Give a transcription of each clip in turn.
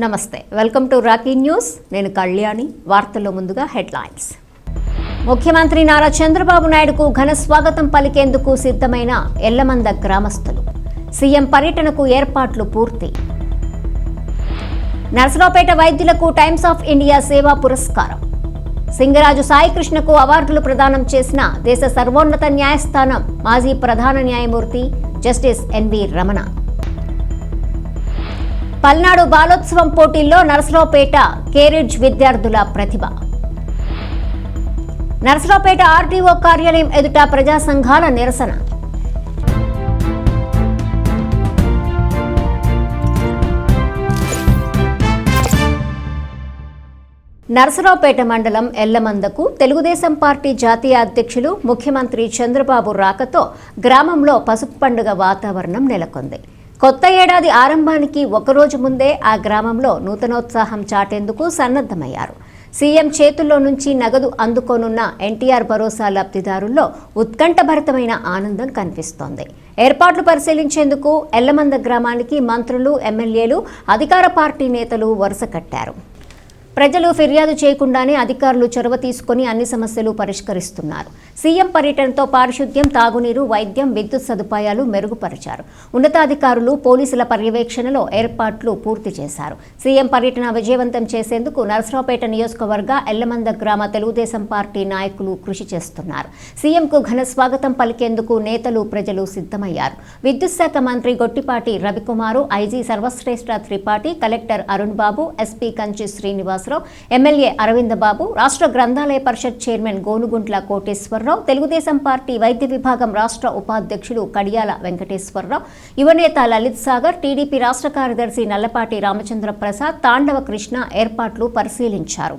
నమస్తే. Welcome to Rocky news. నేను కళ్యాణి. వార్తల్లో ముందుగా హెడ్లైన్స్. ముఖ్యమంత్రి నారా చంద్రబాబు నాయుడుకు ఘన స్వాగతం పలికేందుకు సిద్ధమైన ఎల్లమంద గ్రామస్తులు. సీఎం పర్యటనకు ఏర్పాట్లు పూర్తి. నర్సరావుపేట వైద్యులకు టైమ్స్ ఆఫ్ ఇండియా సేవా పురస్కారం. సింగరాజు సాయికృష్ణకు అవార్డులు ప్రదానం చేసిన దేశ సర్వోన్నత న్యాయస్థానం మాజీ ప్రధాన న్యాయమూర్తి justice N V Ramana. Palnadu Balotsavam పోటీల్లో నరసరావుపేట కేరిడ్జ్ విద్యార్థుల ప్రతిభ. నరసరావుపేట ఆర్టీఓ కార్యాలయం ఎదుట ప్రజా సంఘాల నిరసన. నరసరావుపేట మండలం ఎల్లమందకు తెలుగుదేశం పార్టీ జాతీయ అధ్యక్షులు ముఖ్యమంత్రి చంద్రబాబు రాకతో గ్రామంలో పసుపు పండుగ వాతావరణం నెలకొంది. కొత్త ఏడాది ఆరంభానికి ఒకరోజు ముందే ఆ గ్రామంలో నూతనోత్సాహం చాటేందుకు సన్నద్ధమయ్యారు. సీఎం చేతుల్లో నుంచి నగదు అందుకోనున్న ఎన్టీఆర్ భరోసా లబ్ధిదారుల్లో ఉత్కంఠభరితమైన ఆనందం కనిపిస్తోంది. ఏర్పాట్లు పరిశీలించేందుకు ఎల్లమంద గ్రామానికి మంత్రులు ఎమ్మెల్యేలు అధికార పార్టీ నేతలు వరుస కట్టారు. ప్రజలు ఫిర్యాదు చేయకుండానే అధికారులు చొరవ తీసుకుని అన్ని సమస్యలు పరిష్కరిస్తున్నారు. సీఎం పర్యటనతో పారిశుద్ధ్యం తాగునీరు వైద్యం విద్యుత్ సదుపాయాలు మెరుగుపరిచారు. ఉన్నతాధికారులు పోలీసుల పర్యవేక్షణలో ఏర్పాట్లు పూర్తి చేశారు. సీఎం పర్యటన విజయవంతం చేసేందుకు నరసరావుపేట నియోజకవర్గ ఎల్లమంద గ్రామ తెలుగుదేశం పార్టీ నాయకులు కృషి చేస్తున్నారు. సీఎంకు ఘన స్వాగతం పలికేందుకు నేతలు ప్రజలు సిద్ధమయ్యారు. విద్యుత్ శాఖ మంత్రి Gottipati Ravikumar IG Sarvashreshtha Tripathi collector Arun Babu SP Kanchi Srinivas Srinivasarao MLA Aravinda Babu రాష్ట్ర గ్రంథాలయ పరిషత్ చైర్మన్ గోనుగుంట్ల కోటేశ్వరరావు తెలుగుదేశం పార్టీ వైద్య విభాగం రాష్ట్ర ఉపాధ్యక్షుడు కడియాల వెంకటేశ్వరరావు యువనేత లలిత్ సాగర్ టీడీపీ రాష్ట్ర కార్యదర్శి నల్లపాటి రామచంద్ర ప్రసాద్ తాండవ కృష్ణ ఏర్పాట్లు పరిశీలించారు.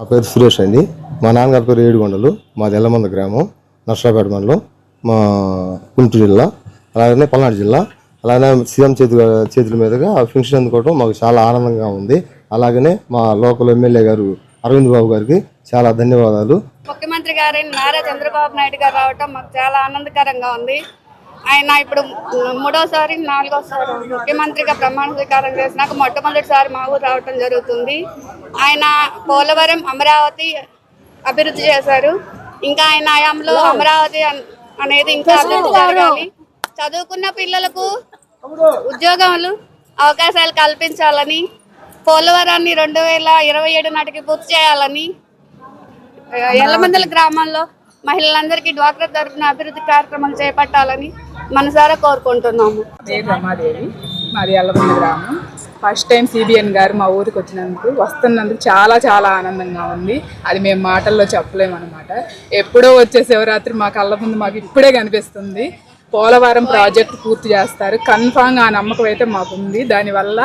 నా పేరు సురేష్ అండి. మా నాన్నగారి పేరు ఏడుగొండలు. మాది ఎల్లమంద గ్రామం. నర్సరాపేట మండలం. మా గుంటూరు జిల్లా. అలాగనే పల్నాడు జిల్లా. అలాగే సీఎం చేతి చేతుల మీదుగా ఫంక్షన్ అందుకోవడం మాకు చాలా ఆనందంగా ఉంది. అలాగనే మా లోకల్ ఎమ్మెల్యే గారు అరవింద్ బాబు గారికి చాలా ధన్యవాదాలు. ముఖ్యమంత్రి గారైన నారా చంద్రబాబు నాయుడు గారు రావటం మాకు చాలా ఆనందకరంగా ఉంది. ఆయన ఇప్పుడు మూడోసారి నాలుగోసారి ముఖ్యమంత్రిగా ప్రమాణ స్వీకారం చేసినాక మొట్టమొదటిసారి మా ఊరు రావటం జరుగుతుంది. ఆయన పోలవరం అమరావతి అభివృద్ధి చేశారు. ఇంకా ఆయన హయాంలో అమరావతి అన్- అనేది ఇంకా అభివృద్ధి జరగాలి. చదువుకున్న పిల్లలకు ఉద్యోగాలు అవకాశాలు కల్పించాలని పోలవరాన్ని రెండు వేల ఇరవై ఏడు నాటికి పూర్తి చేయాలని ఎల్లమందల గ్రామాల్లో మహిళలందరికీ డ్వాక్రా తరఫున అభివృద్ధి కార్యక్రమాలు చేపట్టాలని మనసారా కోరుకుంటున్నాము. పేరు రమాదేవి మాది అల్లబంద గ్రామం. ఫస్ట్ టైం సిబిఎన్ గారు మా ఊరికి వచ్చినందుకు వస్తున్నందుకు చాలా చాలా ఆనందంగా ఉంది. అది మేము మాటల్లో చెప్పలేము అనమాట ఎప్పుడో వచ్చే శివరాత్రి మా కళ్ళ ముందు మాకు ఇప్పుడే కనిపిస్తుంది. పోలవరం ప్రాజెక్ట్ పూర్తి చేస్తారు. కన్ఫామ్గా ఆ నమ్మకం అయితే మాకుంది దానివల్ల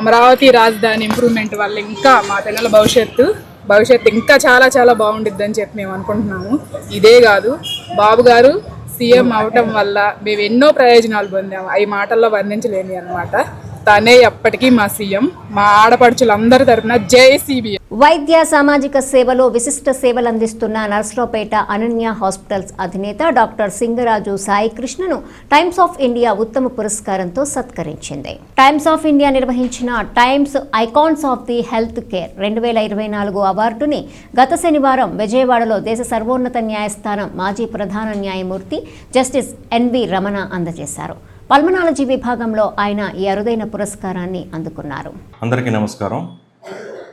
అమరావతి రాజధాని ఇంప్రూవ్మెంట్ వల్ల ఇంకా మా పిల్లల భవిష్యత్తు భవిష్యత్తు ఇంకా చాలా చాలా బాగుండిద్దని చెప్పి మేము అనుకుంటున్నాము. ఇదే కాదు బాబు గారు సీఎం అవటం వల్ల మేము ఎన్నో ప్రయోజనాలు పొందాము. అవి మాటల్లో వర్ణించలేని అనమాట తనే ఎప్పటికీ మా సీఎం. మా ఆడపడుచులందరి తరఫున జై సిబిఎం వైద్య సామాజిక సేవలో విశిష్ట సేవలు అందిస్తున్న నర్సరావుపేట అనన్య హాస్పిటల్స్ అధినేత డాక్టర్ సింగరాజు సాయి కృష్ణను టైమ్స్ ఆఫ్ ఇండియా ఉత్తమ పురస్కారంతో సత్కరించింది. టైమ్స్ ఆఫ్ ఇండియా నిర్వహించిన Times icons of the health care రెండు వేల ఇరవై నాలుగు అవార్డుని గత శనివారం విజయవాడలో దేశ సర్వోన్నత న్యాయస్థానం మాజీ ప్రధాన న్యాయమూర్తి జస్టిస్ ఎన్వి రమణ అందజేశారు. పల్మనాలజీ విభాగంలో ఆయన ఈ అరుదైన పురస్కారాన్ని అందుకున్నారు. అందరికీ నమస్కారం.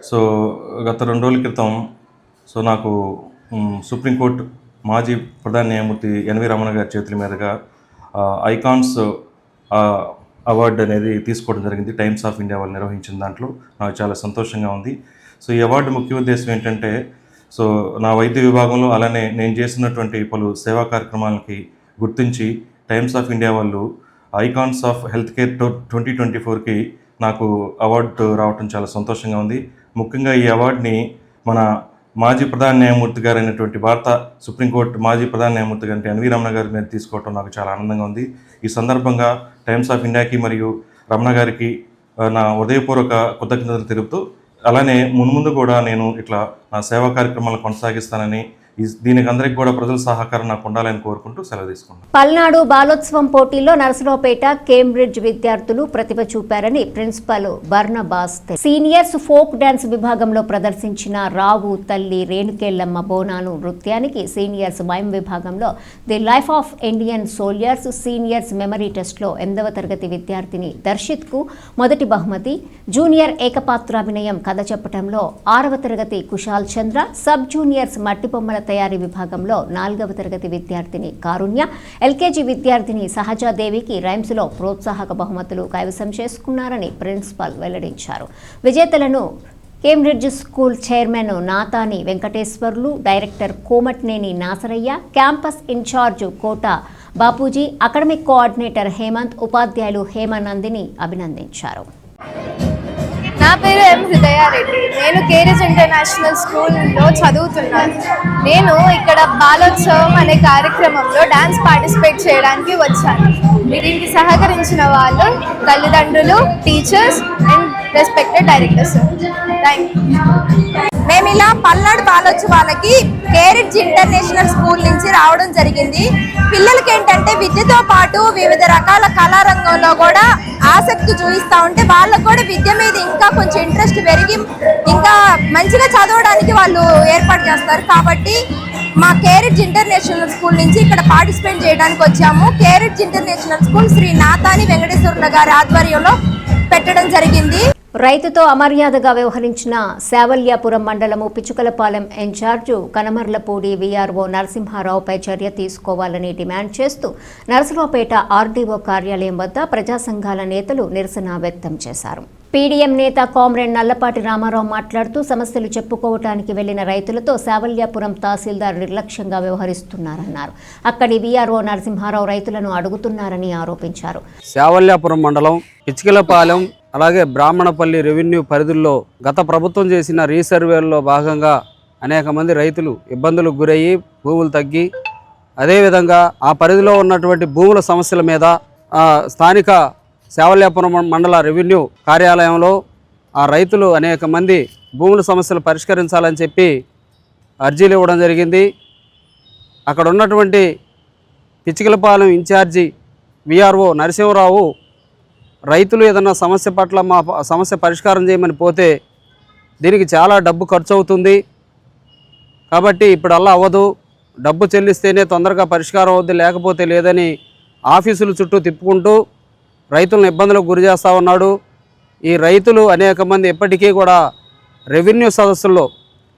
సో గత రెండు రోజుల క్రితం సో నాకు సుప్రీంకోర్టు మాజీ ప్రధాన న్యాయమూర్తి ఎన్వి రమణ గారి చేతుల మీదుగా ఐకాన్స్ అవార్డు అనేది తీసుకోవడం జరిగింది. టైమ్స్ ఆఫ్ ఇండియా వాళ్ళు నిర్వహించిన దాంట్లో నాకు చాలా సంతోషంగా ఉంది. సో ఈ అవార్డు ముఖ్య ఉద్దేశం ఏంటంటే సో నా వైద్య విభాగంలో అలానే నేను చేస్తున్నటువంటి పలు సేవా కార్యక్రమాలకి గుర్తించి టైమ్స్ ఆఫ్ ఇండియా వాళ్ళు icons of health care twenty twenty ఫోర్కి నాకు అవార్డు రావటం చాలా సంతోషంగా ఉంది. ముఖ్యంగా ఈ అవార్డుని మన మాజీ ప్రధాన న్యాయమూర్తి గారు అయినటువంటి భారత సుప్రీంకోర్టు మాజీ ప్రధాన న్యాయమూర్తి గారి ఎన్వి రమణ గారి మీద తీసుకోవటం నాకు చాలా ఆనందంగా ఉంది. ఈ సందర్భంగా టైమ్స్ ఆఫ్ ఇండియాకి మరియు రమణ గారికి నా ఉదయపూర్వక కృతజ్ఞతలు తెలుపుతూ అలానే మున్ముందు కూడా నేను ఇట్లా నా సేవా కార్యక్రమాలు కొనసాగిస్తానని దీనికి అందరికి కూడా ప్రజల సహకారం నాకు ఉండాలని కోరుకుంటూ సెలవు తీసుకుంటాను పల్నాడు బాలోత్సవం పోటీల్లో నరసరావుపేట కేంబ్రిడ్జ్ విద్యార్థులు ప్రతిభ చూపారని principal Barnabas seniors folk dance విభాగంలో ప్రదర్శించిన రావు తల్లి రేణుకేళ్ళమ్మ బోనాలు నృత్యానికి సీనియర్స్ వైమ్ విభాగంలో the life of Indian soldiers seniors memory టెస్ట్లో ఎనిమిదవ తరగతి విద్యార్థిని దర్శిత్కు మొదటి బహుమతి. జూనియర్ ఏకపాత్రాభినయం కథ చెప్పటంలో ఆరవ తరగతి కుశాల్ చంద్ర సబ్ జూనియర్స్ మట్టిబొమ్మల తయారీ విభాగంలో నాలుగవ తరగతి విద్యార్థిని కారుణ్య ఎల్కేజీ విద్యార్థిని సహజాదేవికి రైమ్స్లో ప్రోత్సాహక బహుమతులు కైవసం చేసుకున్నారని ప్రిన్సిపాల్ వెల్లడించారు. విజేతలను Cambridge school chairman Natani Venkateswarlu director Komatneni Nasarayya campus incharge Kota Bapuji academic coordinator Hemanth ఉపాధ్యాయులు హేమానందిని అభినందించారు. నా పేరు ఎం హృదయారెడ్డి. నేను కేరేజ్ ఇంటర్నేషనల్ స్కూల్లో చదువుతున్నాను. నేను ఇక్కడ బాలోత్సవం అనే కార్యక్రమంలో డ్యాన్స్ పార్టిసిపేట్ చేయడానికి వచ్చాను. దీనికి సహకరించిన వాళ్ళు తల్లిదండ్రులు teachers and respected directors thank మేము ఇలా పల్నాడు బాలోత్సవాలకి కేరిడ్జ్ ఇంటర్నేషనల్ స్కూల్ నుంచి రావడం జరిగింది. పిల్లలకి ఏంటంటే విద్యతో పాటు వివిధ రకాల కళారంగంలో కూడా ఆసక్తి చూపిస్తూ ఉంటే వాళ్ళకు కూడా విద్య మీద ఇంకా కొంచెం ఇంట్రెస్ట్ పెరిగి ఇంకా మంచిగా చదవడానికి వాళ్ళు ఏర్పాటు చేస్తారు. కాబట్టి మా కేరిడ్జ్ ఇంటర్నేషనల్ స్కూల్ నుంచి ఇక్కడ పార్టిసిపేట్ చేయడానికి వచ్చాము. కేరిడ్జ్ ఇంటర్నేషనల్ స్కూల్ శ్రీ నాతాని వెంకటేశ్వరుల గారి ఆధ్వర్యంలో పెట్టడం జరిగింది. రైతుతో అమర్యాదగా వ్యవహరించిన శావల్యాపురం మండలము పిచుకలపాలెం ఇన్ఛార్జు కనమర్లపూడి వీఆర్ఓ నరసింహారావుపై చర్య తీసుకోవాలని డిమాండ్ చేస్తూ నరసరావుపేట ఆర్డీఓ కార్యాలయం వద్ద ప్రజా సంఘాల నేతలు నిరసన వ్యక్తం చేశారు. పీడీఎం నేత కామ్రేడ్ నల్లపాటి రామారావు మాట్లాడుతూ సమస్యలు చెప్పుకోవటానికి వెళ్ళిన రైతులతో శావల్యాపురం తహసీల్దార్ నిర్లక్ష్యంగా వ్యవహరిస్తున్నారన్నారు. అక్కడి వీఆర్ఓ నరసింహారావు రైతులను అడుగుతున్నారని ఆరోపించారు. శావల్యాపురం మండలం పిచ్చికలపాలెం అలాగే బ్రాహ్మణపల్లి రెవెన్యూ పరిధుల్లో గత ప్రభుత్వం చేసిన రీసర్వేల్లో భాగంగా అనేక మంది రైతులు ఇబ్బందులకు గురయ్యి భూములు తగ్గి అదేవిధంగా ఆ పరిధిలో ఉన్నటువంటి భూముల సమస్యల మీద స్థానిక శావల్యాపురం మండల రెవెన్యూ కార్యాలయంలో ఆ రైతులు అనేక మంది భూముల సమస్యలు పరిష్కరించాలని చెప్పి అర్జీలు ఇవ్వడం జరిగింది. అక్కడ ఉన్నటువంటి పిచ్చికలపాలెం ఇన్ఛార్జి విఆర్ఓ నరసింహరావు రైతులు ఏదన్నా సమస్య పట్ల మా సమస్య పరిష్కారం చేయమని పోతే దీనికి చాలా డబ్బు ఖర్చు అవుతుంది కాబట్టి ఇప్పుడు అలా అవ్వదు. డబ్బు చెల్లిస్తేనే తొందరగా పరిష్కారం అవుద్ది లేకపోతే లేదని ఆఫీసుల చుట్టూ తిప్పుకుంటూ రైతులను ఇబ్బందులకు గురి చేస్తూ ఉన్నాడు. ఈ రైతులు అనేక మంది ఇప్పటికీ కూడా రెవెన్యూ సదస్సుల్లో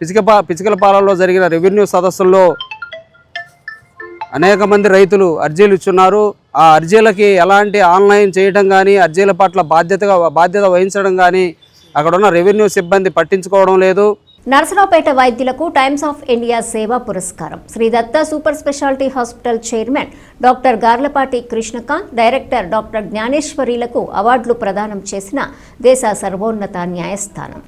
పిచికపా పిచికలపాలెంలో జరిగిన రెవెన్యూ సదస్సుల్లో అనేక మంది రైతులు అర్జీలు ఇచ్చున్నారు. ఆ అర్జీలకి ఎలాంటి ఆన్లైన్ చేయడం కానీ అర్జీల పట్ల బాధ్యతగా బాధ్యత వహించడం కానీ అక్కడ ఉన్న రెవెన్యూ సిబ్బంది పట్టించుకోవడం లేదు. నర్సరావుపేట వైద్యులకు టైమ్స్ ఆఫ్ ఇండియా సేవా పురస్కారం. Shri Datta super speciality hospital chairman doctor Garlapati Krishnakanth director doctor జ్ఞానేశ్వరిలకు అవార్డులు ప్రదానం చేసిన దేశ సర్వోన్నత న్యాయస్థానం.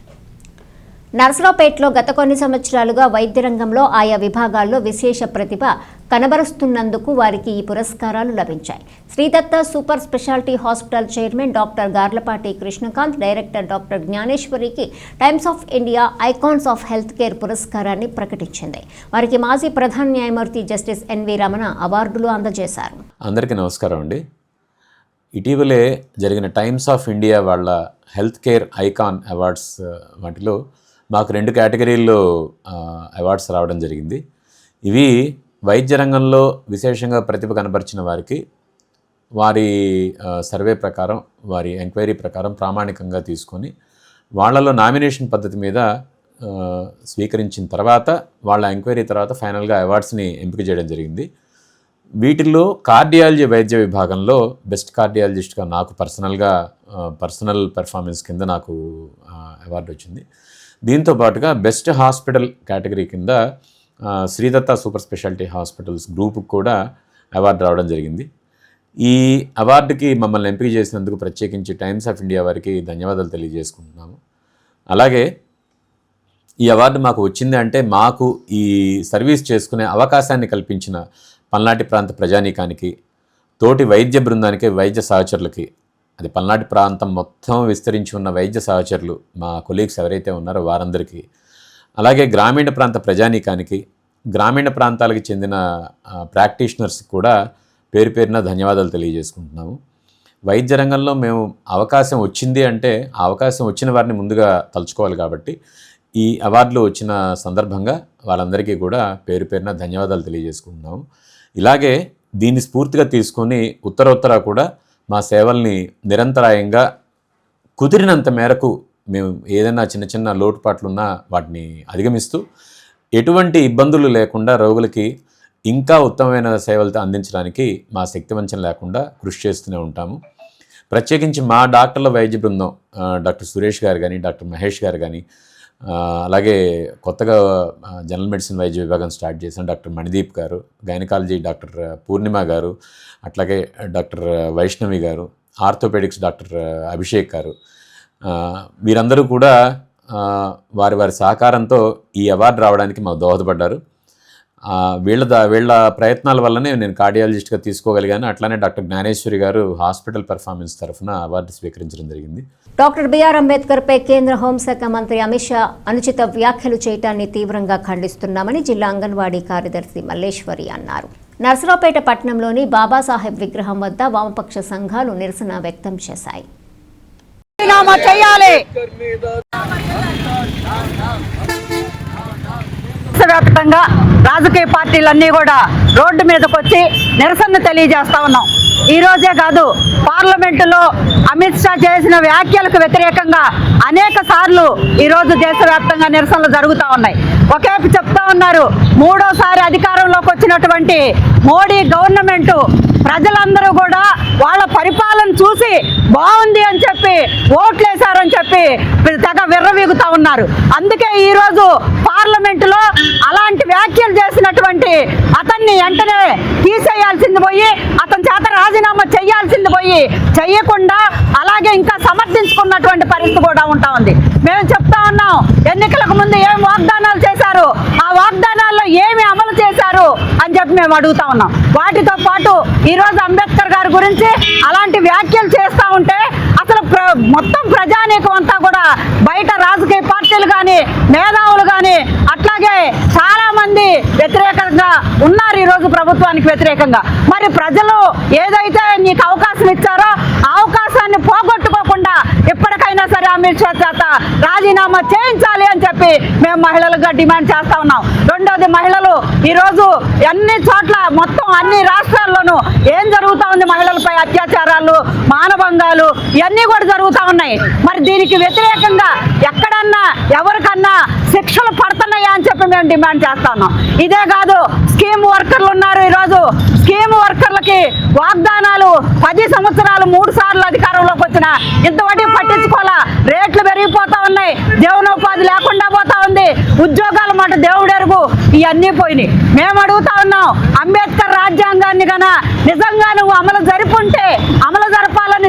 నర్సరావుపేటలో గత కొన్ని సంవత్సరాలుగా వైద్య రంగంలో ఆయా విభాగాల్లో విశేష ప్రతిభ కనబరుస్తున్నందుకు వారికి ఈ పురస్కారాలు లభించాయి. Sridatta super speciality hospital chairman doctor Garlapati Krishnakanth director doctor జ్ఞానేశ్వరికి Times of India icons of health care పురస్కారాన్ని ప్రకటించింది. వారికి మాజీ ప్రధాన న్యాయమూర్తి జస్టిస్ ఎన్వి రమణ అవార్డులు అందజేశారు. అందరికీ నమస్కారం అండి. ఇటీవలే జరిగిన టైమ్స్ ఆఫ్ ఇండియా వాళ్ళ హెల్త్ కేర్ ఐకాన్ అవార్డ్స్ వాటిలో మాకు రెండు కేటగిరీల్లో అవార్డ్స్ రావడం జరిగింది. ఇవి వైద్య రంగంలో విశేషంగా ప్రతిభ కనపరిచిన వారికి వారి సర్వే ప్రకారం వారి ఎంక్వైరీ ప్రకారం ప్రామాణికంగా తీసుకొని వాళ్ళలో నామినేషన్ పద్ధతి మీద స్వీకరించిన తర్వాత వాళ్ళ ఎంక్వైరీ తర్వాత ఫైనల్గా అవార్డ్స్ని ఎంపిక చేయడం జరిగింది. వీటిల్లో కార్డియాలజీ వైద్య విభాగంలో బెస్ట్ కార్డియాలజిస్ట్గా నాకు పర్సనల్గా పర్సనల్ పెర్ఫార్మెన్స్ కింద నాకు అవార్డు వచ్చింది. దీంతో పాటుగా బెస్ట్ హాస్పిటల్ కేటగిరీ కింద శ్రీదత్త సూపర్ స్పెషాలిటీ హాస్పిటల్స్ గ్రూప్కి కూడా అవార్డు రావడం జరిగింది. ఈ అవార్డుకి మమ్మల్ని ఎంపిక చేసినందుకు ప్రత్యేకించి టైమ్స్ ఆఫ్ ఇండియా వారికి ధన్యవాదాలు తెలియజేసుకుంటున్నాము. అలాగే ఈ అవార్డు మాకు వచ్చింది అంటే మాకు ఈ సర్వీస్ చేసుకునే అవకాశాన్ని కల్పించిన పల్నాటి ప్రాంత ప్రజానీకానికి తోటి వైద్య బృందానికి వైద్య సహచరులకి అది పల్నాటి ప్రాంతం మొత్తం విస్తరించి ఉన్న వైద్య సహచరులు మా కొలీగ్స్ ఎవరైతే ఉన్నారో వారందరికీ. అలాగే గ్రామీణ ప్రాంత ప్రజానీకానికి గ్రామీణ ప్రాంతాలకు చెందిన ప్రాక్టీషనర్స్ కూడా పేరు పేరున ధన్యవాదాలు తెలియజేసుకుంటున్నాము. వైద్య రంగంలో మేము అవకాశం వచ్చింది అంటే ఆ అవకాశం వచ్చిన వారిని ముందుగా తలుచుకోవాలి కాబట్టి ఈ అవార్డులు వచ్చిన సందర్భంగా వాళ్ళందరికీ కూడా పేరు పేరున ధన్యవాదాలు తెలియజేసుకుంటున్నాము. ఇలాగే దీన్ని స్ఫూర్తిగా తీసుకొని ఉత్తరోత్తర కూడా మా సేవల్ని నిరంతరాయంగా కుదిరినంత మేరకు మేము ఏదైనా చిన్న చిన్న లోటుపాట్లున్నా వాటిని అధిగమిస్తూ ఎటువంటి ఇబ్బందులు లేకుండా రోగులకి ఇంకా ఉత్తమమైన సేవలతో అందించడానికి మా శక్తివంచన లేకుండా కృషి చేస్తూనే ఉంటాము. ప్రత్యేకించి మా డాక్టర్ల వైద్య బృందం డాక్టర్ సురేష్ గారు కానీ డాక్టర్ మహేష్ గారు కానీ అలాగే కొత్తగా జనరల్ మెడిసిన్ వైద్య విభాగం స్టార్ట్ చేసిన డాక్టర్ మణిదీప్ గారు గైనకాలజీ డాక్టర్ పూర్ణిమ గారు అట్లాగే డాక్టర్ వైష్ణవి గారు ఆర్థోపెడిక్స్ డాక్టర్ అభిషేక్ గారు వీరందరూ కూడా వారి వారి సహకారంతో ఈ అవార్డు రావడానికి మాకు దోహదపడ్డారు. వీళ్ళ ద- వీళ్ళ ప్రయత్నాల వల్లనే నేను కార్డియాలజిస్ట్గా తీసుకోగలిగాను. అట్లానే డాక్టర్ జ్ఞానేశ్వరి గారు హాస్పిటల్ పెర్ఫార్మెన్స్ తరఫున అవార్డు స్వీకరించడం జరిగింది. డాక్టర్ బిఆర్ అంబేద్కర్ పై కేంద్ర హోంశాఖ మంత్రి అమిత్ షా అనుచిత వ్యాఖ్యలు చేయటాన్ని తీవ్రంగా ఖండిస్తున్నామని జిల్లా అంగన్వాడీ కార్యదర్శి మల్లేశ్వరి అన్నారు. నర్సరావుపేట పట్టణంలోని బాబాసాహెబ్ విగ్రహం వద్ద వామపక్ష సంఘాలు నిరసన వ్యక్తం చేశాయి. దేశవ్యాప్తంగా రాజకీయ పార్టీలన్నీ కూడా రోడ్డు మీదకి వచ్చి నిరసన తెలియజేస్తా ఉన్నాం. ఈరోజే కాదు పార్లమెంటులో అమిత్ షా చేసిన వ్యాఖ్యలకు వ్యతిరేకంగా అనేక సార్లు ఈరోజు దేశవ్యాప్తంగా నిరసనలు జరుగుతూ ఉన్నాయి. ఒకేపు చెప్తా ఉన్నారు మూడోసారి అధికారంలోకి వచ్చినటువంటి మోడీ గవర్నమెంట్ ప్రజలందరూ కూడా వాళ్ళ పరిపాలన చూసి బాగుంది అని చెప్పి ఓట్లేశారని చెప్పి తెగ విర్రవీగుతా ఉన్నారు. అందుకే ఈరోజు పార్లమెంటులో అలాంటి వ్యాఖ్యలు చేసినటువంటి అతన్ని వెంటనే తీసేయాల్సింది పోయి అతని చేత రాజీనామా చేయాల్సింది పోయి చెయ్యకుండా అలాగే ఇంకా సమర్థించుకున్నటువంటి పరిస్థితి కూడా ఉంటా ఉంది. మేము చెప్తా ఉన్నాం ఎన్నికలకు ముందు ఏం వాగ్దానాలు చేశారు ఆ వాగ్దానాల్లో ఏమి అమలు చేశారు అని చెప్పి మేము అడుగుతా ఉన్నాం. వాటితో పాటు ఈ రోజు అంబేద్కర్ గారి గురించి అలాంటి వ్యాఖ్యలు చేస్తూ ఉంటే అసలు ప్ర- మొత్తం ప్రజానీకం అంతా కూడా బయట రాజకీయ పార్టీలు కానీ మేధావులు కానీ అట్లాగే చాలా మంది వ్యతిరేకంగా ఉన్నారు ఈరోజు ప్రభుత్వానికి వ్యతిరేకంగా. మరి ప్రజలు ఏదైతే నీకు అవకాశం ఇచ్చారో రామేశ్వర్ చేత రాజీనామా చేయించాలి అని చెప్పి మేము మహిళలుగా డిమాండ్ చేస్తా ఉన్నాం. రెండోది మహిళలు ఈరోజు అన్ని చోట్ల మొత్తం అన్ని రాష్ట్రాల్లోనూ ఏం జరుగుతూ ఉంది మహిళలపై అత్యాచారాలు మానభంగాలు ఇవన్నీ కూడా జరుగుతూ ఉన్నాయి. మరి దీనికి వ్యతిరేకంగా ఎక్కడన్నా ఎవరికన్నా శిక్షలు పడుతున్నాయా అని చెప్పి మేము డిమాండ్ చేస్తాను. ఇదే కాదు స్కీమ్ వర్కర్లు ఉన్నారు ఈరోజు. స్కీమ్ వర్కర్లకి వాగ్దానాలు పది సంవత్సరాలు మూడు సార్లు అధికారంలోకి వచ్చిన ఇంతవరకు పట్టించుకోవాలా? రేట్లు పెరిగిపోతా ఉన్నాయి. జీవనోపాధి లేకుండా పోతా ఉంది. ఉద్యోగాల మాట దేవుడెరుగు. ఇవన్నీ పోయినాయి. మేము అడుగుతా ఉన్నాం అంబేద్కర్ రాజ్యాంగాన్ని గన నిజంగా నువ్వు అమలు జరుపుంటే అమలు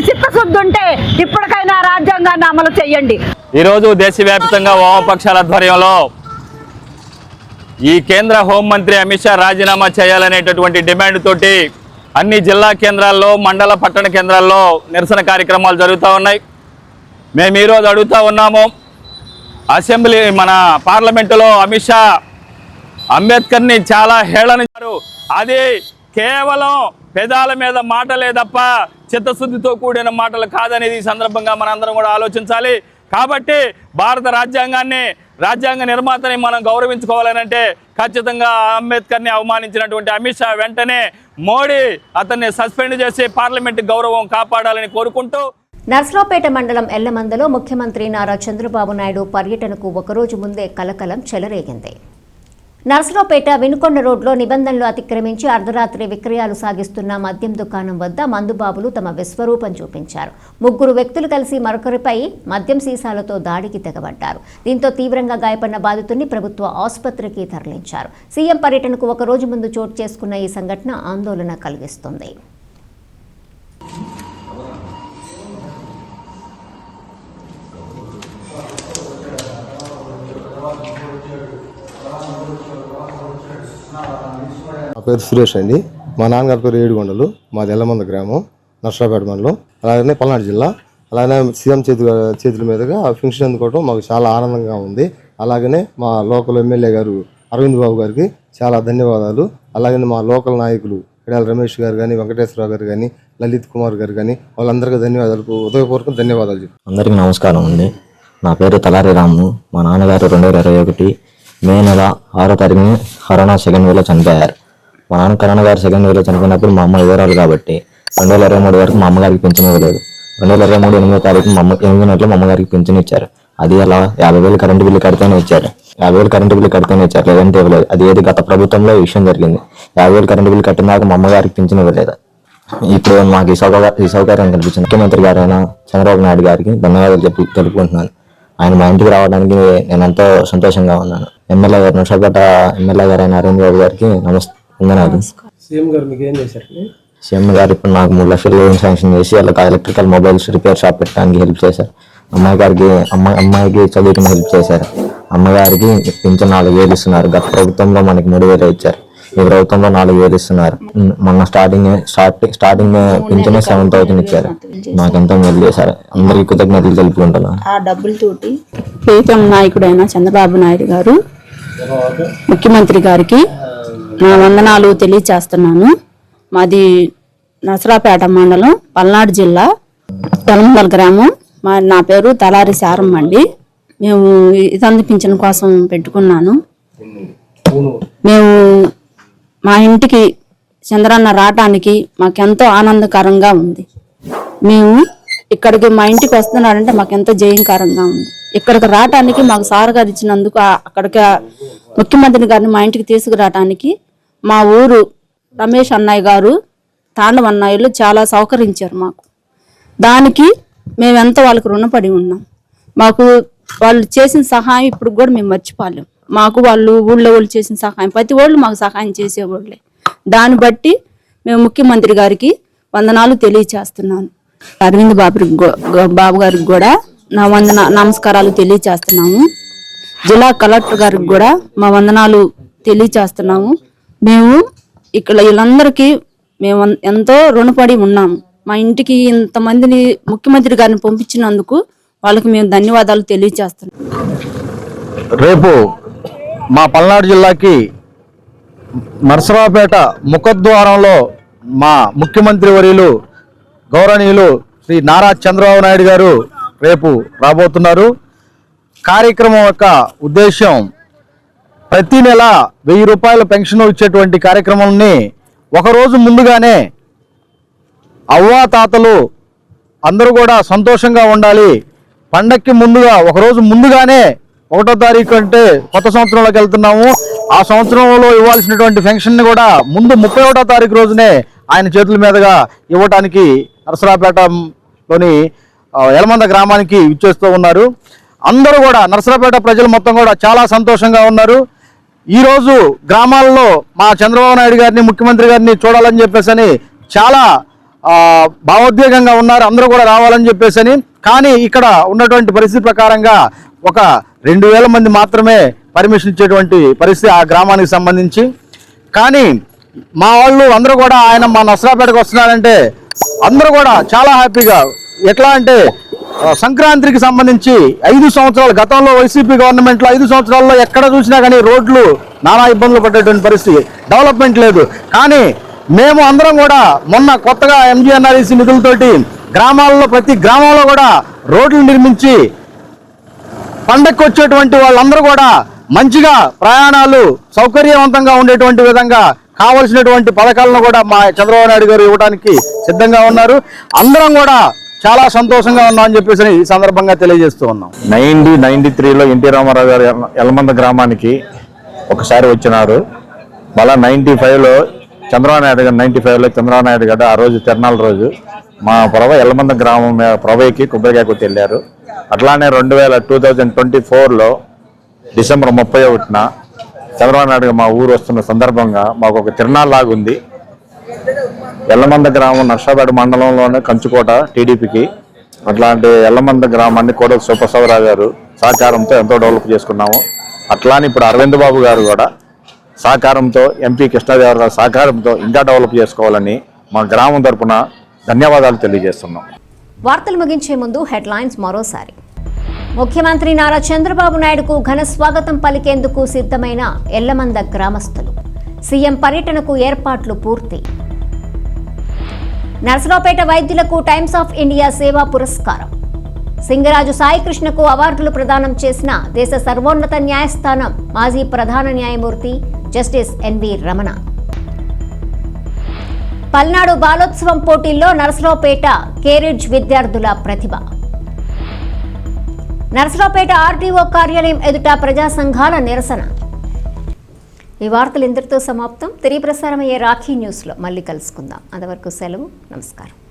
చిత్తశుద్ధి ఉంటే ఇప్పటికైనా రాజ్యాంగాన్ని అమలు చేయండి. ఈరోజు దేశవ్యాప్తంగా వామపక్షాల ఆధ్వర్యంలో ఈ కేంద్ర హోంమంత్రి అమిత్ షా రాజీనామా చేయాలనేటటువంటి డిమాండ్ తోటి అన్ని జిల్లా కేంద్రాల్లో మండల పట్టణ కేంద్రాల్లో నిరసన కార్యక్రమాలు జరుగుతూ ఉన్నాయి. మేము ఈరోజు అడుగుతూ ఉన్నాము అసెంబ్లీ మన పార్లమెంటులో అమిత్ షా అంబేద్కర్ని చాలా హేళనించారు అది కేవలం పెదాల మీద మాటలే తప్ప చిత్తశుద్ధితో కూడిన మాటలు కాదనేది ఈ సందర్భంగా మనందరం కూడా ఆలోచించాలి. కాబట్టి భారత రాజ్యాంగాన్ని రాజ్యాంగ నిర్మాతని మనం గౌరవించుకోవాలనంటే ఖచ్చితంగా అంబేద్కర్ని అవమానించినటువంటి అమిత్ షా వెంటనే మోడీ అతన్ని సస్పెండ్ చేసి పార్లమెంట్ గౌరవం కాపాడాలని కోరుకుంటూ నర్సరావుపేట మండలం ఎల్లమందలో ముఖ్యమంత్రి నారా చంద్రబాబు నాయుడు పర్యటనకు ఒకరోజు ముందే కలకలం చెలరేగింది. నర్సరావుపేట వినుకొండ రోడ్లో నిబంధనలు అతిక్రమించి అర్ధరాత్రి విక్రయాలు సాగిస్తున్న మద్యం దుకాణం వద్ద మందుబాబులు తమ విశ్వరూపం చూపించారు. ముగ్గురు వ్యక్తులు కలిసి మరొకరిపై మద్యం సీసాలతో దాడికి తెగబడ్డారు. దీంతో తీవ్రంగా గాయపడిన బాధితుడిని ప్రభుత్వ ఆసుపత్రికి తరలించారు. సీఎం పర్యటనకు ఒక రోజు ముందు చోటు చేసుకున్న ఈ సంఘటన ఆందోళన కలిగిస్తుంది. పేరు సురేష్ అండి. మా నాన్నగారి పేరు ఏడుగొండలు. మాది ఎల్లమంద గ్రామం నర్సరాపేట మండలం. అలాగనే పల్నాడు జిల్లా. అలాగే సీఎం చేతి చేతుల మీదుగా ఫంక్షన్ అందుకోవడం మాకు చాలా ఆనందంగా ఉంది. అలాగనే మా లోకల్ ఎమ్మెల్యే గారు అరవింద్ బాబు గారికి చాలా ధన్యవాదాలు. అలాగనే మా లోకల్ నాయకులు ఇడాల రమేష్ గారు కానీ వెంకటేశ్వరరావు గారు కానీ లలిత్ కుమార్ గారు కానీ వాళ్ళందరికీ ధన్యవాదాలు ఉదయపూర్వకం ధన్యవాదాలు అందరికీ నమస్కారం అండి. నా పేరు తలారి రాము మా నాన్నగారు రెండు వేల ఇరవై ఒకటి మే నెల ఆరో తారీఖున కరోనా సెకండ్ వేలో చనిపోయారు. మా నాన్న కరోనా గారు సెకండ్ వేలో చనిపోయినప్పుడు మా అమ్మ వివరాలు కాబట్టి రెండు వేల ఇరవై మూడు వరకు మా అమ్మగారికి పెన్షన్ ఇవ్వలేదు. రెండు వేల ఇరవై మూడు ఎనిమిదో తారీఖు మా అమ్మ ఎనిమిది నెలలో మా అమ్మగారికి పెన్షన్ ఇచ్చారు. అది అలా యాభై వేలు కరెంటు బిల్లు కడితేనే ఇచ్చారు. యాభై వేలు కరెంటు బిల్లు కడితేనే ఇచ్చారు. లేదంటే ఇవ్వలేదు. అది ఏది గత ప్రభుత్వంలో ఈ విషయం జరిగింది. యాభై వేలు కరెంటు బిల్లు కట్టిన దాకా మా అమ్మగారికి పెన్షన్ ఇవ్వలేదు. ఇప్పుడు మాకు ఈ సౌకర్యం ఈ సౌకర్యం కల్పించిన ముఖ్యమంత్రి గారైన చంద్రబాబు నాయుడు గారికి ధన్యవాదాలు చెప్పి తెలుపుకుంటున్నాను. ఆయన మా ఇంటికి రావడానికి నేను ఎంతో సంతోషంగా ఉన్నాను. ఎమ్మెల్యే గారు నర్సాపేట ఎమ్మెల్యే గారైన అరవింద్ బాబు గారికి నమస్తే వందనాలు సీఎం గారు మీకు ఏం చేశారు? సీఎం గారు ఇప్పుడు నాకు మూడు లక్షలు లోన్ శాంక్షన్ చేసి అలా ఎలక్ట్రికల్ మొబైల్స్ రిపేర్ షాప్ పెట్టడానికి హెల్ప్ చేశారు. అమ్మాయి గారికి అమ్మాయి అమ్మాయికి చదువుకి హెల్ప్ చేశారు. అమ్మగారికి పింఛన్ నాలుగు వేలు ఇస్తున్నారు. గత ప్రభుత్వంలో మనకి మూడు వేలు ఇచ్చారు. ఈ ప్రభుత్వంలో నాలుగు వేలు ఇస్తున్నారు. మొన్న స్టార్టింగ్ స్టార్టింగ్ స్టార్టింగ్ పింఛన్ సెవెన్ థౌసండ్ ఇచ్చారు. మాకెంతో మేలు చేశారు. అందరికీ కృతజ్ఞతలు తెలుపుకుంటున్నాను ఆ డబ్బులతోటి ప్రీతం నాయకుడైన చంద్రబాబు నాయుడు గారు ముఖ్యమంత్రి గారికి వందనాలు తెలియచేస్తున్నాను. మాది నసరాపేట మండలం పల్నాడు జిల్లా తెలంగాణ గ్రామం. మా నా పేరు తలారి శారమ్మ అండి. మేము ఇతంది పింఛన్ కోసం పెట్టుకున్నాను. మేము మా ఇంటికి చంద్రన్న రావటానికి మాకెంతో ఆనందకరంగా ఉంది. మేము ఇక్కడికి మా ఇంటికి వస్తున్నాడంటే మాకు ఎంతో జయంకరంగా ఉంది. ఇక్కడికి రావటానికి మాకు సార్ గారు ఇచ్చినందుకు అక్కడికి ముఖ్యమంత్రి గారిని మా ఇంటికి తీసుకురావటానికి మా ఊరు రమేష్ అన్నయ్య గారు తాండవ అన్నయ్యలు చాలా సౌకరించారు మాకు. దానికి మేమెంత వాళ్ళకు వాళ్ళకి రుణపడి ఉన్నాం. మాకు వాళ్ళు చేసిన సహాయం ఇప్పుడు కూడా మేము మర్చిపోలేం. మాకు వాళ్ళు ఊళ్ళో వాళ్ళు చేసిన సహాయం ప్రతి వాళ్ళు మాకు సహాయం చేసేవాళ్ళే. దాన్ని బట్టి మేము ముఖ్యమంత్రి గారికి వందనాలు తెలియచేస్తున్నాను. అరవింద్ బాబు బాబు గారికి కూడా నా వందన నమస్కారాలు తెలియచేస్తున్నాము. జిల్లా కలెక్టర్ గారికి కూడా మా వందనాలు తెలియచేస్తున్నాము. మేము ఇక్కడ వీళ్ళందరికీ మేము ఎంతో రుణపడి ఉన్నాము మా ఇంటికి ఇంతమందిని ముఖ్యమంత్రి గారిని పంపించినందుకు వాళ్ళకి మేము ధన్యవాదాలు తెలియజేస్తున్నాం. రేపు మా పల్నాడు జిల్లాకి నరసరావుపేట ముఖద్వారంలో మా ముఖ్యమంత్రి వర్యులు గౌరవనీయులు శ్రీ నారా చంద్రబాబు నాయుడు గారు రేపు రాబోతున్నారు. కార్యక్రమం యొక్క ఉద్దేశం ప్రతి నెల వెయ్యి రూపాయల పెన్షన్ ఇచ్చేటువంటి కార్యక్రమాన్ని ఒకరోజు ముందుగానే అవ్వా తాతలు అందరూ కూడా సంతోషంగా ఉండాలి. పండక్కి ముందుగా ఒకరోజు ముందుగానే ఒకటో తారీఖు అంటే కొత్త సంవత్సరంలోకి వెళ్తున్నాము. ఆ సంవత్సరంలో ఇవ్వాల్సినటువంటి పెన్షన్ని కూడా ముందు ముప్పై ఒకటో తారీఖు రోజునే ఆయన చేతుల మీదుగా ఇవ్వటానికి నరసరాపేటలోని ఆ, యలమంద గ్రామానికి ఇచ్చేస్తూ ఉన్నారు. అందరూ కూడా నరసరాపేట ప్రజలు మొత్తం కూడా చాలా సంతోషంగా ఉన్నారు. ఈరోజు గ్రామాల్లో మా చంద్రబాబు నాయుడు గారిని ముఖ్యమంత్రి గారిని చూడాలని చెప్పేసి అని చాలా భావోద్వేగంగా ఉన్నారు. అందరూ కూడా రావాలని చెప్పేసి కానీ ఇక్కడ ఉన్నటువంటి పరిస్థితి ప్రకారంగా ఒక రెండు వేల మంది మాత్రమే పర్మిషన్ ఇచ్చేటువంటి పరిస్థితి ఆ గ్రామానికి సంబంధించి. కానీ మా వాళ్ళు అందరూ కూడా ఆయన మా నసరాపేటకు వస్తున్నారంటే అందరూ కూడా చాలా హ్యాపీగా ఎట్లా అంటే సంక్రాంతికి సంబంధించి ఐదు సంవత్సరాలు గతంలో వైసీపీ గవర్నమెంట్లో ఐదు సంవత్సరాల్లో ఎక్కడ చూసినా కానీ రోడ్లు నానా ఇబ్బందులు పడేటువంటి పరిస్థితి. డెవలప్మెంట్ లేదు. కానీ మేము అందరం కూడా మొన్న కొత్తగా ఎంజీఎన్ఆర్ఈసీ నిధులతోటి గ్రామాల్లో ప్రతి గ్రామంలో కూడా రోడ్లు నిర్మించి పండక్కి వచ్చేటువంటి వాళ్ళందరూ కూడా మంచిగా ప్రయాణాలు సౌకర్యవంతంగా ఉండేటువంటి విధంగా కావలసినటువంటి పథకాలను కూడా మా చంద్రబాబు నాయుడు గారు ఇవ్వడానికి సిద్ధంగా ఉన్నారు. అందరం కూడా చాలా సంతోషంగా ఉన్నామని చెప్పేసి ఈ సందర్భంగా తెలియజేస్తూ ఉన్నాం. నైన్టీ నైన్టీ త్రీలో ఎన్టీ రామారావు గారు ఎలమంద గ్రామానికి ఒకసారి వచ్చినారు. మళ్ళా నైన్టీ ఫైవ్లో చంద్రబాబు నాయుడు గారు నైన్టీ ఫైవ్లో చంద్రబాబు నాయుడు గారు ఆ రోజు తిరణాల రోజు మా ప్రభ ఎల్లమంద గ్రామం ప్రభకి ప్రభయ్యకి కొబ్బరికాయ కొట్టి వెళ్ళారు. అట్లానే రెండు వేల టూ థౌజండ్ ట్వంటీ ఫోర్లో డిసెంబర్ ముప్పై ఒకటిన చంద్రబాబు నాయుడు మా ఊరు వస్తున్న సందర్భంగా మాకు ఒక తిరణాల లాగుంది ఎల్లమంద గ్రామం నర్సాపేట మండలంలోనే కంచుకోట టీడీపీకి. అట్లాంటి ఎల్లమంద గ్రామాన్ని కూడా సుప్రసాదరావు గారు సహకారంతో ఎంతో డెవలప్ చేసుకున్నాము. అట్లానే ఇప్పుడు అరవింద్ బాబు గారు కూడా సహకారంతో ఎంపీ కృష్ణదేవరావు సహకారంతో ఇంకా డెవలప్ చేసుకోవాలని మా గ్రామం తరపున ధన్యవాదాలు తెలియజేస్తున్నాం. వార్తలు ముగించే ముందు హెడ్లైన్స్ మరోసారి. ముఖ్యమంత్రి నారా చంద్రబాబు నాయుడుకు ఘన స్వాగతం పలికేందుకు సిద్ధమైన ఎల్లమంద గ్రామస్తులు. సీఎం పర్యటనకు ఏర్పాట్లు పూర్తి. నర్సరావుపేట వైద్యులకు టైమ్స్ ఆఫ్ ఇండియా సేవా పురస్కారం. సింగరాజు సాయికృష్ణకు అవార్డులు ప్రదానం చేసిన దేశ సర్వోన్నత న్యాయస్థానం మాజీ ప్రధాన న్యాయమూర్తి justice N V Ramana. Palnadu Balotsavam పోటీల్లో నర్సరావుపేట కేరిడ్జ్ విద్యార్థుల ప్రతిభ. నర్సరావుపేట ఆర్టీఓ కార్యాలయం ఎదుట ప్రజా సంఘాల నిరసన. ఈ వార్తలు ఇంతటితో సమాప్తం. తిరిగి ప్రసారమయ్యే రాఖీ న్యూస్లో మళ్ళీ కలుసుకుందాం. అంతవరకు సెలవు. నమస్కారం.